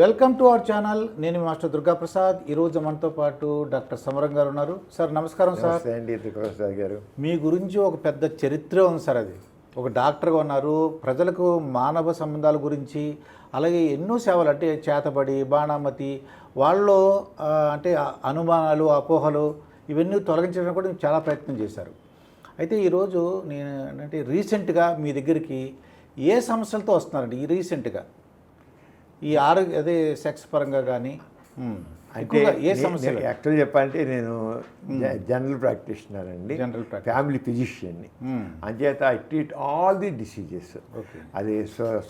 Welcome to our channel. నేను master Durga Prasad ఈరోజు మనతో పాటు డాక్టర్ సమరం గారు ఉన్నారు. సార్ నమస్కారం సార్. నమస్తే అండి దుర్గాప్రసాద్ గారు. మీ గురించి ఒక పెద్ద చరిత్ర ఉంది సార్ అది. ఒక డాక్టర్గా ఉన్నారు. ప్రజలకు మానవ సంబంధాల గురించి అలాగే ఎన్నో సేవలు అంటే చేతబడి బాణామతి వాళ్ళలో అంటే అనుమానాలు అపోహలు ఇవన్నీ తొలగించడానికి కూడా చాలా ప్రయత్నం చేశారు. అయితే ఈరోజు నేను అంటే రీసెంట్గా మీ దగ్గరికి ఏ సమస్యలతో వస్తున్నారండి ఈ రీసెంట్గా? ఈ ఆరోగ్య అదే సెక్స్ పరంగా కానీ అంటే ఏ సమస్యలు యాక్చువల్ చెప్పాలంటే నేను జనరల్ ప్రాక్టీషనర్ అండి జనరల్ ఫ్యామిలీ ఫిజిషియన్ని. అంచేత I treat all the diseases. అది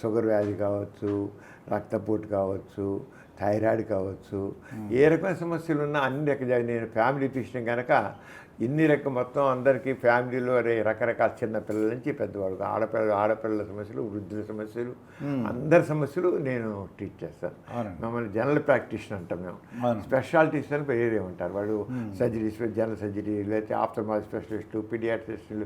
షుగర్ వ్యాధి కావచ్చు రక్తపోటు కావచ్చు థైరాయిడ్ కావచ్చు ఏ రకమైన సమస్యలు ఉన్నా అన్ని రకాల నేను ఫ్యామిలీ ఫిజిషియన్ కనుక ఇన్ని రకం మొత్తం అందరికీ ఫ్యామిలీలో రకరకాల చిన్న పిల్లల నుంచి పెద్దవాళ్ళు ఆడపిల్ల ఆడపిల్లల సమస్యలు వృద్ధుల సమస్యలు అందరి సమస్యలు నేను ట్రీట్ చేస్తాను. మమ్మల్ని జనరల్ ప్రాక్టీషనర్ అంటాం మేము. స్పెషాలిటీస్ అని వేరే ఉంటారు వాళ్ళు సర్జరీస్ జనరల్ సర్జరీ లేకపోతే ఆఫ్టర్మాలజీ స్పెషలిస్టు పీడియాట్రిస్టులు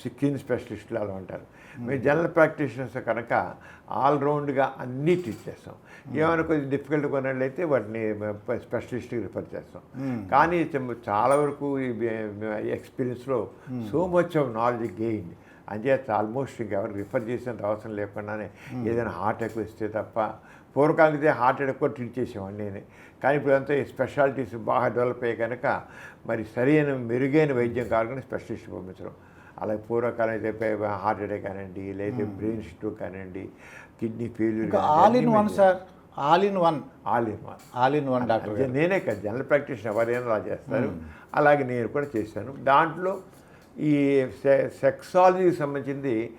స్కిన్ స్పెషలిస్టులు అలా ఉంటారు. మేము. జనరల్ ప్రాక్టీషనర్స్ కనుక ఆల్రౌండ్గా అన్నీ ట్రీట్ చేస్తాం. ఏమైనా కొంచెం డిఫికల్ట్ కొన్నట్లయితే వాటిని స్పెషలిస్ట్కి రిఫర్ చేస్తాం. కానీ చాలా వరకు ఎక్స్పీరియన్స్లో so much of knowledge gain అంచేత ఆల్మోస్ట్ ఇంకెవరు రిఫర్ చేసేంత అవసరం లేకుండానే ఏదైనా హార్ట్ అటాక్ వస్తే తప్ప పూర్వకాలకి హార్ట్ అటాక్ కూడా ట్రీట్ చేసేవాడిని నేను. కానీ ఇప్పుడంతా స్పెషాలిటీస్ బాగా డెవలప్ అయ్యాయి కనుక మరి సరైన మెరుగైన వైద్యం కావాలని స్పెషలిస్ట్ పంపించడం. అలాగే పూర్వకాలం అయితే హార్ట్ అటాక్ కానివ్వండి లేదా బ్రెయిన్ స్ట్రోక్ కానివ్వండి kidney failure all in one sir all in one all in one all in one doctor నేనే కదా జనరల్ ప్రాక్టీషనర్ ఎవరైనా అలా చేస్తారు. అలాగే నేను కూడా చేశాను. దాంట్లో ఈ సె- సెక్సాలజీకి సంబంధించింది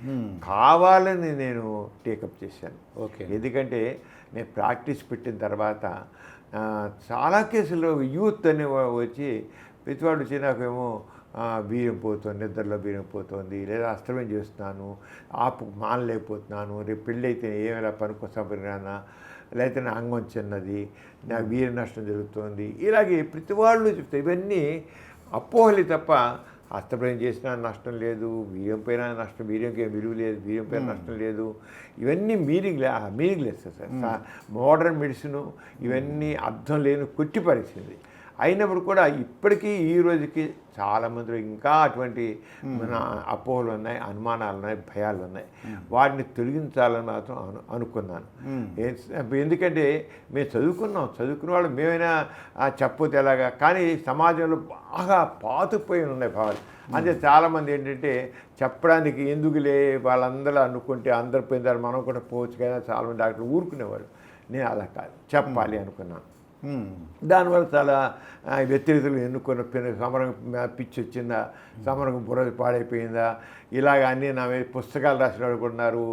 కావాలని నేను టేకప్ చేశాను. ఓకే ఎందుకంటే నేను ప్రాక్టీస్ పెట్టిన తర్వాత చాలా కేసుల్లో యూత్ అని వచ్చి ప్రతివాడు వచ్చి నాకేమో వీర్యం పోతుంది నిద్రలో వీర్యం పోతుంది లేదా అస్తమయం చేస్తున్నాను ఆపు మానలేకపోతున్నాను రేపు పెళ్ళి అయితే ఏమైనా పనుకొస్తానా లేకపోతే నా అంగం చిన్నది నా వీర్య నష్టం జరుగుతుంది ఇలాగే ప్రతి వాళ్ళు చెప్తే ఇవన్నీ అపోహలి తప్ప అస్తమయం చేసినా నష్టం లేదు వీర్యం పైన నష్టం వీర్యంకి ఏం విలువ లేదు వీర్యం పైన నష్టం లేదు. ఇవన్నీ మీనింగ్ లే meaningless sir modern medicine ఇవన్నీ అర్థం లేని కొట్టి పరిస్థితి. అయినప్పుడు కూడా ఇప్పటికీ ఈ రోజుకి చాలామందిలో ఇంకా అటువంటి మన అపోహలు ఉన్నాయి అనుమానాలు ఉన్నాయి భయాలు ఉన్నాయి. వాటిని తొలగించాలని మాత్రం అను అనుకున్నాను. ఎందుకంటే మేము చదువుకున్నాం. చదువుకున్న వాళ్ళు మేమైనా ఆ, చెప్పొద్దు ఎలాగా. కానీ సమాజంలో బాగా పాతుపోయి ఉన్నాయి భావాలు. అంటే చాలామంది ఏంటంటే చెప్పడానికి ఎందుకులే వాళ్ళందరూ అనుకుంటే అందరు పోయినారు మనం కూడా పోవచ్చు కదా చాలామంది డాక్టర్లు ఊరుకునేవారు. నేను అలా కాదు. చెప్పాలి అనుకున్నాను. దానివల్ల చాలా వ్యతిరేకతలు ఎన్నుకున్న పిన- సమరం పిచ్చి వచ్చిందా? సమరం బుర్ర పాడైపోయిందా? ఇలాగ అన్నీ నా మీద పుస్తకాలు రాసిన వాళ్ళు ఉన్నారు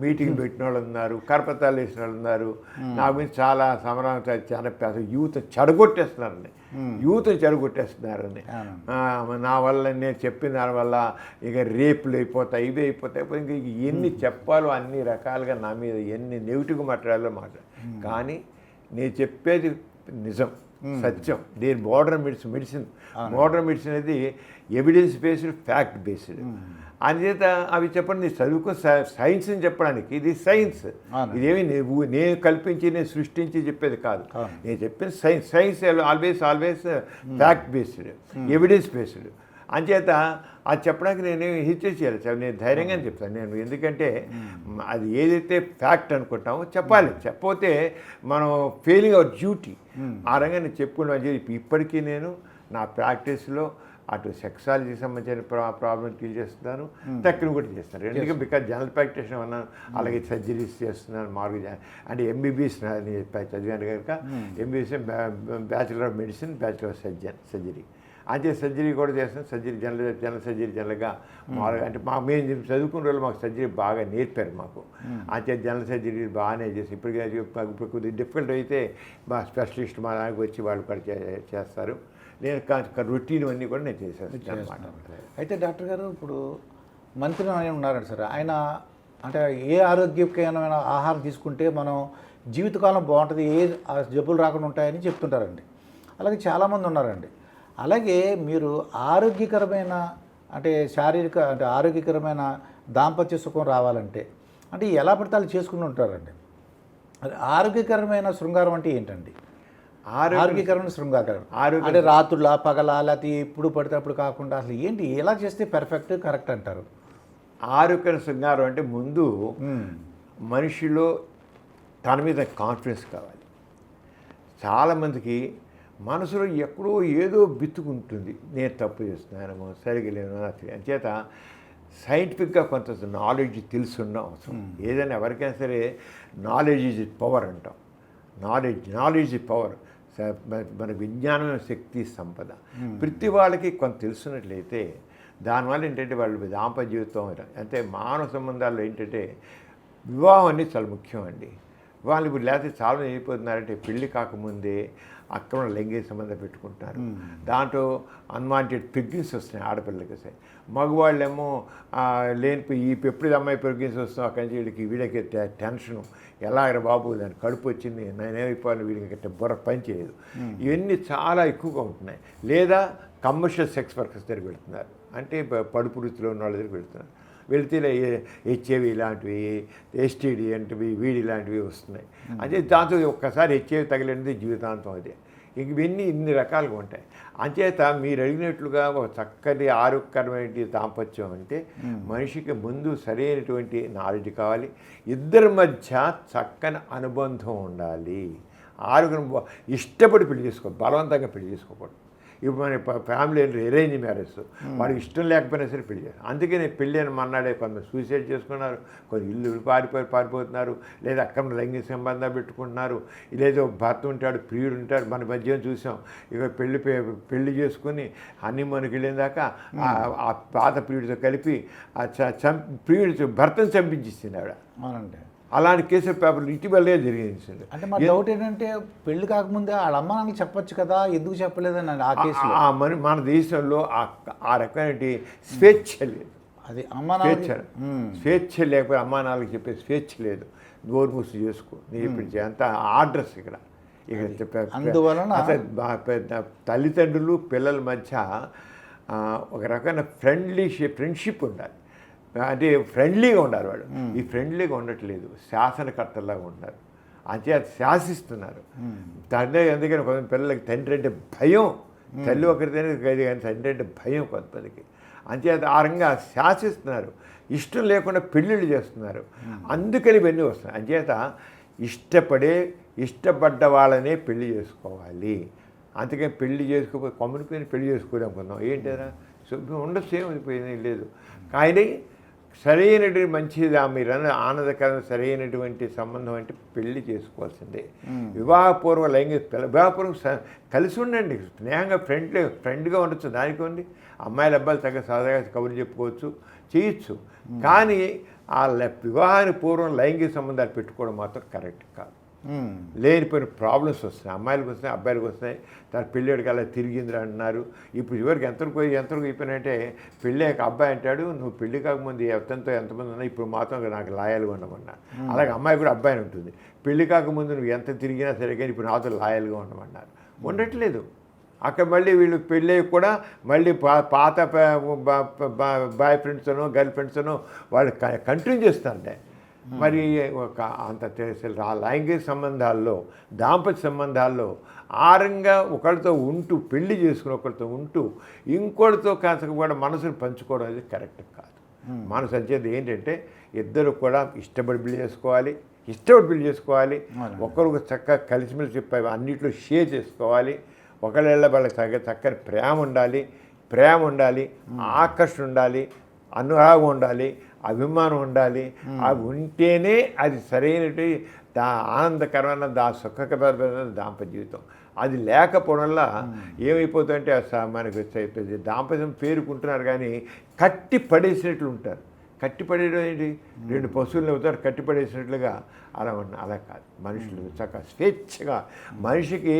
మీటింగ్ పెట్టిన వాళ్ళు ఉన్నారు కరపతాలు వేసిన వాళ్ళు ఉన్నారు. నా గురించి చాలా సమరం చాలా అసలు యూత్ చెడగొట్టేస్తున్నారండి. యూత్ చెడగొట్టేస్తున్నారని ఆ, నా వల్ల నేను చెప్పిన దాని వల్ల ఇక రేపులు అయిపోతాయి ఇవి అయిపోతాయి ఇంకా ఎన్ని చెప్పాలో అన్ని రకాలుగా నా మీద ఎన్ని నెగిటివ్ మాట్లాడాలో మాట కానీ నేను చెప్పేది నిజం సత్యం. దీని modern medicine. Medicine modern medicine అనేది ఎవిడెన్స్ బేస్డ్ ఫ్యాక్ట్ బేస్డ్. అందుచేత అవి చెప్పండి నేను చదువుకున్న సైన్స్ అని చెప్పడానికి ఇది సైన్స్. ఇదేమి నేను కల్పించి నేను సృష్టించి చెప్పేది కాదు. నేను చెప్పిన science. Science always always fact based evidence based. అంచేత అది చెప్పడానికి నేను హిస్టరీ చేయాలి సార్ నేను ధైర్యంగా చెప్తాను. నేను ఎందుకంటే అది ఏదైతే ఫ్యాక్ట్ అనుకుంటామో చెప్పాలి. చెప్పకపోతే మనం ఫెయిలింగ్ అవర్ డ్యూటీ ఆ రంగా నేను చెప్పుకున్నాను. ఇప్పటికీ నేను నా ప్రాక్టీస్లో అటు సెక్సాలజీకి సంబంధించిన ప్రా ప్రాబ్లం డీల్ చేస్తున్నాను. తక్కువ కూడా చేస్తాను ఎందుకంటే బికాజ్ జనరల్ ప్రాక్టీషనర్ ఉన్నాను అలాగే సర్జరీస్ చేస్తున్నాను మామూలుగా అంటే ఎంబీబీఎస్ చదివాను కనుక MBBS bachelor of medicine bachelor of surgeon surgery అంతే సర్జరీ కూడా చేస్తాను సర్జరీ జనరల్ జనరల్ సర్జరీ జనరల్గా మామూలుగా అంటే మా మేము చదువుకున్న రోజులు మాకు సర్జరీ బాగా నేర్పారు మాకు. అంతే జనరల్ సర్జరీ బాగానే చేసి ఇప్పటికే ఇప్పుడు కొద్దిగా డిఫికల్ట్ అయితే మా స్పెషలిస్ట్ మా దానికి వచ్చి వాళ్ళు కూడా చేస్తారు. నేను రొటీన్ అన్నీ కూడా నేను చేసేస్తాను అనమాట అయితే డాక్టర్ గారు ఇప్పుడు మంత్రి ఆయన ఉన్నారండి సార్. ఆయన అంటే ఏ ఆరోగ్యకరమైన ఆహారం తీసుకుంటే మనం జీవితకాలం బాగుంటుంది ఏ జబ్బులు రాకుండా ఉంటాయని చెప్తుంటారండి. అలాగే చాలామంది ఉన్నారండి. అలాగే మీరు ఆరోగ్యకరమైన అంటే శారీరక అంటే ఆరోగ్యకరమైన దాంపత్య సుఖం రావాలంటే అంటే ఎలా పడితే చేసుకుని ఉంటారండి? ఆరోగ్యకరమైన శృంగారం అంటే ఏంటండి? ఆరోగ్య ఆరోగ్యకరమైన శృంగారం. ఆరోగ్య అంటే రాత్రుల పగల లేకపోతే ఎప్పుడు పడితే అప్పుడు కాకుండా అసలు ఏంటి? ఎలా చేస్తే పర్ఫెక్ట్ కరెక్ట్ అంటారు? ఆరోగ్య శృంగారం అంటే ముందు. మనిషిలో తన మీద కాన్ఫిడెన్స్ కావాలి. చాలామందికి మనసులో ఎక్కడో ఏదో బిత్తుకుంటుంది. నేను తప్పు చేస్తున్నానేమో సరిగా లేను నాకు తెలియదు. అంచేత సైంటిఫిక్గా కొంత నాలెడ్జ్ తెలుసున్న అవసరం. ఏదైనా ఎవరికైనా సరే నాలెడ్జ్ ఈజ్ పవర్ అంటాం. Knowledge knowledge is power. మన విజ్ఞానం శక్తి సంపద. ప్రతి వాళ్ళకి కొంత తెలుసున్నట్లయితే దానివల్ల ఏంటంటే వాళ్ళు దాంపత్య జీవితం అంటే మానవ సంబంధాల్లో ఏంటంటే వివాహం అనేది చాలా ముఖ్యం అండి. వాళ్ళు ఇప్పుడు లేకపోతే చాలా మంది అయిపోతున్నారంటే పెళ్ళి కాకముందే అక్రమ లైంగిక సంబంధం పెట్టుకుంటున్నారు దాంట్లో అన్వాంటెడ్ ప్రెగ్నెన్సీ వస్తున్నాయి ఆడపిల్లలకి వస్తాయి. మగవాళ్ళేమో లేనిపోయి ఈ ఎప్పుడు అమ్మాయి ప్రెగ్నెన్సీ వస్తుందో అక్కడి నుంచి వీళ్ళకి టె- టెన్షను ఎలా బాబు? దాని కడుపు వచ్చింది. నేనేమైపోయాను వీడికి గట్ట బుర్ర పని చేయదు. ఇవన్నీ చాలా ఎక్కువగా ఉంటున్నాయి. లేదా కమర్షియల్ సెక్స్ వర్కర్స్ దగ్గరికి వెళ్తున్నారు అంటే పడుపు వృత్తిలో ఉన్న వాళ్ళ దగ్గరికి వెళ్తున్నారు వెళితే హెచ్ఐవి ఇలాంటివి ఎస్టీడీ అంటివి వీడి ఇలాంటివి వస్తున్నాయి. అంటే దాంతో ఒక్కసారి హెచ్ఐవి తగిలినది జీవితాంతం అదే. ఇంక ఇవన్నీ ఇన్ని రకాలుగా ఉంటాయి. అంచేత మీరు అడిగినట్లుగా ఒక చక్కటి ఆరోగ్యకరమైన దాంపత్యం అంటే మనిషికి ముందు సరైనటువంటి నాలెడ్జ్ కావాలి. ఇద్దరి మధ్య చక్కని అనుబంధం ఉండాలి. ఆరోగ్యం ఇష్టపడి పెళ్ళి చేసుకో బలవంతంగా పెళ్ళి చేసుకోకూడదు. ఇప్పుడు మన ఫ్యామిలీ అరేంజ్ మ్యారేజ్ వాడికి ఇష్టం లేకపోయినా సరే పెళ్ళి చేస్తారు అందుకే నేను పెళ్ళి అని మన్నాడే కొంత సూసైడ్ చేసుకున్నారు కొన్ని ఇల్లు పారిపోయి పారిపోతున్నారు లేదా అక్కడ లైంగిక సంబంధాలు పెట్టుకుంటున్నారు లేదో భర్త ఉంటాడు ప్రియుడు ఉంటాడు మన మధ్య చూసాం. ఇక పెళ్ళి పెళ్ళి చేసుకుని హనీమూన్కి వెళ్ళిన దాకా ఆ- పాత ప్రియుడితో కలిపి ఆ చ- చం ప్రియుడి భర్తను చంపించేసింది ఆవిడ. అవునండి. అలాంటి కేసుల పేపర్లు ఇటీవలే జరిగింది అంటే మా డౌట్ ఏంటంటే పెళ్ళి కాకముందే వాళ్ళ అమ్మ నాన్నకి చెప్పొచ్చు కదా ఎందుకు చెప్పలేదని ఆ కేసులో? ఆ మన మన దేశంలో ఆ రకమైన స్వేచ్ఛ లేదు. అది అమ్మ స్వేచ్ఛ స్వేచ్ఛ లేకపోతే అమ్మా నాన్నకి చెప్పే స్వేచ్ఛ లేదు. నోరు మూసి చేసుకో నీ ఇప్పుడు అంత ఆర్డర్స్ ఇక్కడ. ఇక్కడ చెప్పే- అందువలన- పెద్ద తల్లిదండ్రులు పిల్లల మధ్య ఒక రకమైన ఫ్రెండ్లీ ఫ్రెండ్షిప్ ఉండాలి. అంటే ఫ్రెండ్లీగా ఉండాలి వాడు ఈ ఫ్రెండ్లీగా ఉండట్లేదు. శాసనకర్తలాగా ఉన్నారు అంతే అది శాసిస్తున్నారు. తండ్రి అందుకని కొంత పిల్లలకి తండ్రి అంటే భయం. తల్లి ఒకరితేనే కానీ తండ్రి అంటే భయం కొంతమందికి. అంచేత ఆ రంగా శాసిస్తున్నారు. ఇష్టం లేకుండా పెళ్ళిళ్ళు చేస్తున్నారు. అందుకని ఇవన్నీ వస్తున్నాయి. అంచేత ఇష్టపడే ఇష్టపడ్డ వాళ్ళనే పెళ్ళి చేసుకోవాలి. అందుకని పెళ్ళి చేసుకోకపోతే కొమ్మునిపోయిన పెళ్ళి చేసుకోలేం కొందాం ఏంటరా శుభ్రం ఉండొచ్చు ఏమైపోయింది లేదు. కానీ సరైనటువంటి మంచిది మీరు అన్న ఆనందకరమైన సరైనటువంటి సంబంధం అంటే పెళ్ళి చేసుకోవాల్సిందే. వివాహపూర్వ లైంగిక వివాహపూర్వం కలిసి ఉండండి. స్నేహంగా ఫ్రెండ్ ఫ్రెండ్గా ఉండొచ్చు. దానికి ఉంది అమ్మాయిల అబ్బాయిలు తగ్గ సరదాగా కబుర్లు చెప్పుకోవచ్చు చేయొచ్చు. కానీ ఆ వివాహానికి పూర్వం లైంగిక సంబంధాలు పెట్టుకోవడం మాత్రం కరెక్ట్ కాదు. లేనిపోయిన ప్రాబ్లమ్స్ వస్తున్నాయి. అమ్మాయిలకు వస్తున్నాయి అబ్బాయిలకు వస్తున్నాయి. తన పెళ్ళిడికి అలా తిరిగిందిరా అంటున్నారు ఇప్పుడు చివరికి ఎంతవరకు ఎంతవరకు అయిపోయినంటే పెళ్ళి అయ్యాక అబ్బాయి అంటాడు నువ్వు పెళ్ళి కాకముందు ఎంతతో ఎంతమంది ఉన్నా ఇప్పుడు మాత్రం నాకు లాయల్గా ఉండమన్నా అలాగే అమ్మాయి కూడా అబ్బాయిని ఉంటుంది. పెళ్ళి కాకముందు నువ్వు ఎంత తిరిగినా సరే కానీ ఇప్పుడు నాతో లాయల్గా ఉండమన్నారు. ఉండట్లేదు. అక్కడ మళ్ళీ వీళ్ళు పెళ్ళి కూడా మళ్ళీ పా- పాత బాయ్ ఫ్రెండ్స్ను గర్ల్ ఫ్రెండ్స్ను వాళ్ళు కంటిన్యూ చేస్తారంటే మరి ఒక అంత తెలిసి ఆ లైంగిక సంబంధాల్లో దాంపత్య సంబంధాల్లో ఆరంగా ఒకరితో ఉంటూ పెళ్ళి చేసుకుని ఒకరితో ఉంటూ ఇంకోటితో కాస్త కూడా మనసును పంచుకోవడం అనేది కరెక్ట్ కాదు. మనసు వచ్చేది ఏంటంటే ఇద్దరు కూడా ఇష్టపడి పెళ్ళి చేసుకోవాలి ఇష్టపడి పెళ్ళి చేసుకోవాలి ఒకరికి చక్కగా కలిసిమెలిసి చెప్పి అన్నిట్లో షేర్ చేసుకోవాలి ఒకళ్ళ వాళ్ళకి తగ్గ చక్కని ప్రేమ ఉండాలి ప్రేమ ఉండాలి ఆకర్షణ ఉండాలి అనురాగం ఉండాలి అభిమానం ఉండాలి. అవి ఉంటేనే అది సరైనటి దా ఆనందకరమైన దా సుఖకరమైన దాంపత్య జీవితం. అది లేకపోవడం వల్ల ఏమైపోతుందంటే మనకి దాంపత్యం పేరుకుంటున్నారు కానీ కట్టి పడేసినట్లు ఉంటారు. కట్టి పడేయడం ఏంటి? రెండు పశువులను అవుతారు కట్టి పడేసినట్లుగా అలా ఉన్న అలా కాదు. మనుషులు చక్కగా స్వేచ్ఛగా మనిషికి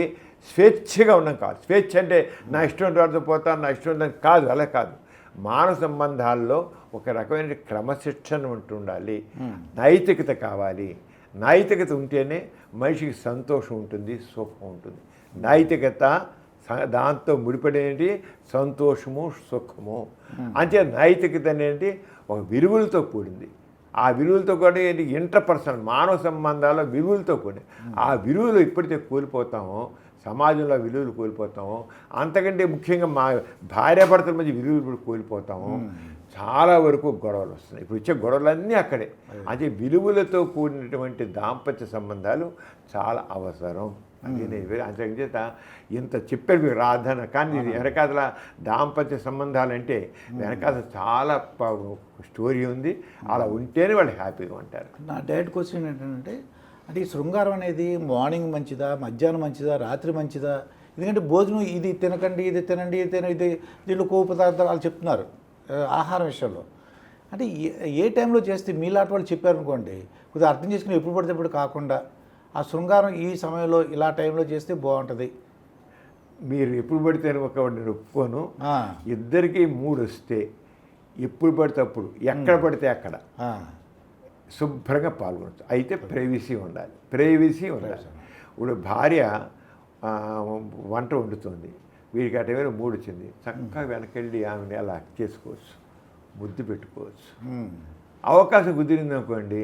స్వేచ్ఛగా ఉండడం కాదు. స్వేచ్ఛ అంటే నా ఇష్టం వాడితో పోతాను నా ఇష్టం ఉందని కాదు అలా కాదు. మానవ సంబంధాల్లో ఒక రకమైన క్రమశిక్షణ ఉంటుండాలి. నైతికత కావాలి. నైతికత ఉంటేనే మనిషికి సంతోషం ఉంటుంది సుఖం ఉంటుంది. నైతికత దాంతో ముడిపడేది సంతోషము సుఖము. అంటే నైతికత అనేది ఒక విలువలతో కూడింది. ఆ విలువలతో కూడా ఏంటి? ఇంటర్పర్సనల్ మానవ సంబంధాల విలువలతో కూడా ఆ విలువలు ఎప్పుడైతే కోల్పోతామో సమాజంలో విలువలు కోల్పోతామో. అంతకంటే ముఖ్యంగా మా భార్యాభర్తల మధ్య విలువలు కోల్పోతాము. చాలా వరకు గొడవలు వస్తున్నాయి. ఇప్పుడు వచ్చే గొడవలన్నీ అక్కడే. అదే. విలువలతో కూడినటువంటి దాంపత్య సంబంధాలు చాలా అవసరం. అది నేను అంతకు చేత ఇంత చెప్పారు మీరు రాధన కానీ వెనకాతల దాంపత్య సంబంధాలు అంటే వెనకాల చాలా స్టోరీ ఉంది. అలా ఉంటేనే వాళ్ళు హ్యాపీగా ఉంటారు. నా డైరెక్ట్ క్వశ్చన్ ఏంటంటే అంటే ఈ శృంగారం అనేది మార్నింగ్ మంచిదా మధ్యాహ్నం మంచిదా రాత్రి మంచిదా? ఎందుకంటే భోజనం ఇది తినకండి ఇది తినండి ఇది తిన ఇది దీంట్లో కొవ్వు పదార్థాలు వాళ్ళు చెప్తున్నారు ఆహారం విషయంలో. అంటే ఏ- ఏ టైంలో చేస్తే మీలాంటి వాళ్ళు చెప్పారనుకోండి కొద్దిగా అర్థం చేసుకుని ఎప్పుడు పడితే అప్పుడు కాకుండా ఆ శృంగారం ఈ సమయంలో ఇలా టైంలో చేస్తే బాగుంటుంది. మీరు ఎప్పుడు పడితే ఒక నేను ఒప్పుకోను. ఇద్దరికి మూడు వస్తే ఎప్పుడు పడితే అప్పుడు ఎక్కడ పడితే అక్కడ. శుభ్రంగా పాల్గొనచ్చు. అయితే ప్రైవసీ ఉండాలి. ప్రైవసీ ఉండాలి. ఇప్పుడు భార్య వంట వండుతుంది. వీడికి అటవేళ మూడు వచ్చింది. చక్కగా వెనకెళ్ళి ఆమెని అలా చేసుకోవచ్చు. ముద్దు పెట్టుకోవచ్చు. అవకాశం కుదిరింది అనుకోండి.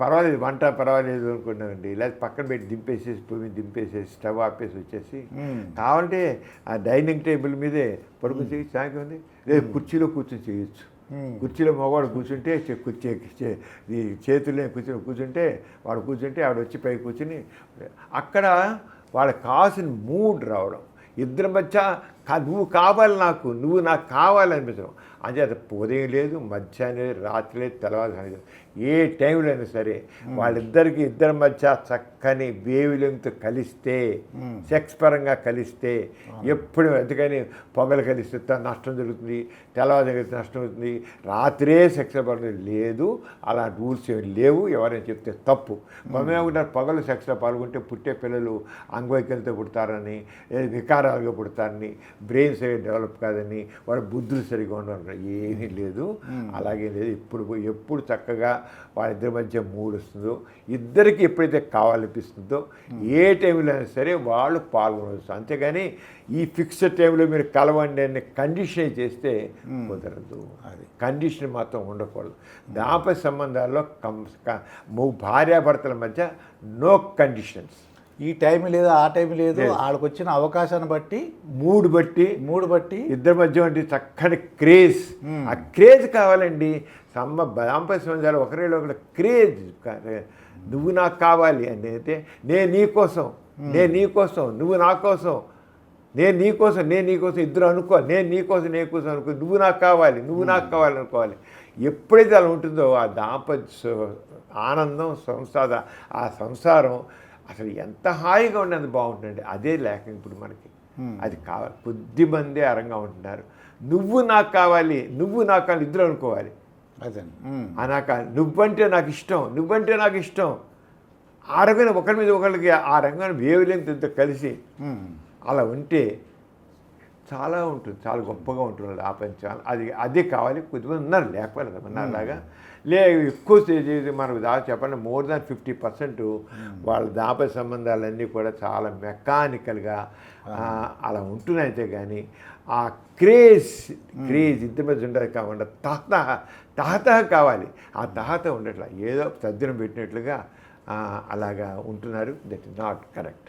పర్వాలేదు వంట పర్వాలేదు అనుకున్నామండి లేదా పక్కన పెట్టి దింపేసేసి పొయ్యి మీద దింపేసేసి స్టవ్ ఆపేసి వచ్చేసి. కావాలంటే ఆ డైనింగ్ టేబుల్ మీదే పడుకుని చేయొచ్చు ఉంది లేదు కుర్చీలో కూర్చొని చేయొచ్చు. Hmm. కుర్చీలో మగవాడు కూర్చుంటే కుర్చీ చేతుల్లో కూర్చుని కూర్చుంటే వాడు కూర్చుంటే ఆవిడ వచ్చి పై కూర్చుని అక్కడ వాళ్ళకి కాసిన మూడ్ రావడం. ఇద్దరి మధ్య కా- నువ్వు కావాలి నాకు నువ్వు నాకు కావాలి అనిపించడం అంటే అది ఉదయం లేదు మధ్యాహ్నం లేదు రాత్రి లేదు తెల్లవారు లేదు. ఏ టైంలో అయినా సరే వాళ్ళిద్దరికి ఇద్దరి మధ్య చక్కని వేవులెంతో కలిస్తే సెక్స్ పరంగా కలిస్తే ఎప్పుడు ఎందుకని పొగలు కలిస్తే నష్టం జరుగుతుంది తెల్లవారు కలిస్తే నష్టం అవుతుంది రాత్రే సెక్స్ పరంగా లేదు అలా రూల్స్ ఏమి లేవు ఎవరైనా చెప్తే తప్పు. మనమేమంటారు పగలు సెక్స్లో పాల్గొంటే పుట్టే పిల్లలు అంగవైకల్యంతో పుడతారని వికారాలుగా పుడతారని బ్రెయిన్ సరిగ్గా డెవలప్ కాదని వాళ్ళ బుద్ధులు సరిగ్గా ఉండరు ఏమీ లేదు. అలాగే లేదు. ఇప్పుడు పోయి- ఎప్పుడు చక్కగా వాళ్ళిద్దరి మధ్య మూడు వస్తుందో ఇద్దరికి ఎప్పుడైతే కావాలనిపిస్తుందో ఏ టైంలో అయినా సరే వాళ్ళు పాల్గొనవచ్చు. అంతేగాని ఈ ఫిక్స్డ్ టైంలో మీరు కలవండి అని కండిషన్ చేస్తే కుదరదు. అది. కండిషన్ మాత్రం ఉండకూడదు. దాంపత్య సంబంధాల్లో కం భార్యాభర్తల మధ్య నో కండిషన్స్ ఈ టైం లేదు ఆ టైం లేదు వాళ్ళకి వచ్చిన అవకాశాన్ని బట్టి మూడు బట్టి మూడు బట్టి ఇద్దరి మధ్య ఉంటే చక్కని క్రేజ్. ఆ క్రేజ్ కావాలండి. సమ్మ దాంపత్య సంబంధాలు ఒకరిలో ఒకరు క్రేజ్ నువ్వు నాకు కావాలి అని అయితే నేను నీ కోసం నేను నీ కోసం నువ్వు నా కోసం నేను నీ కోసం నేను నీ కోసం ఇద్దరు అనుకోవాలి నేను నీ కోసం నీ కోసం అనుకో నువ్వు నాకు కావాలి నువ్వు నాకు కావాలి అనుకోవాలి. ఎప్పుడైతే అలా ఉంటుందో ఆ దాంపత్య ఆనందం సంసార ఆ సంసారం అసలు ఎంత హాయిగా ఉండేది బాగుంటుంది అదే లేక ఇప్పుడు మనకి. అది కావాలి కొద్ది మంది అరంగా ఉంటున్నారు. నువ్వు నాకు కావాలి నువ్వు నాకు కావాలి ఇద్దరు అనుకోవాలి. అదే. ఉమ్, ఆ నాకు నువ్వంటే నాకు ఇష్టం నువ్వంటే నాకు ఇష్టం. ఆ రకమైన ఒకరి మీద ఒకరికి ఆ రంగాన్ని వేవలేంత కలిసి అలా ఉంటే చాలా ఉంటుంది చాలా గొప్పగా ఉంటుంది ఆ పంచాలు అది అదే కావాలి కొద్దిమంది ఉన్నారు లేకపోలేదు ఉన్నారు లాగా లే ఎక్కువ మనకు దా చెప్పండి మోర్ దాన్ ఫిఫ్టీ పర్సెంట్ వాళ్ళ దాప సంబంధాలన్నీ కూడా చాలా మెకానికల్గా అలా ఉంటున్నాయితే కానీ ఆ క్రేజ్ క్రేజ్ ఇంత మీద ఉండదు కాకుండా తహత తహత కావాలి. ఆ తహత ఉండట్లా. ఏదో తద్దినం పెట్టినట్లుగా అలాగా ఉంటున్నారు. That is not correct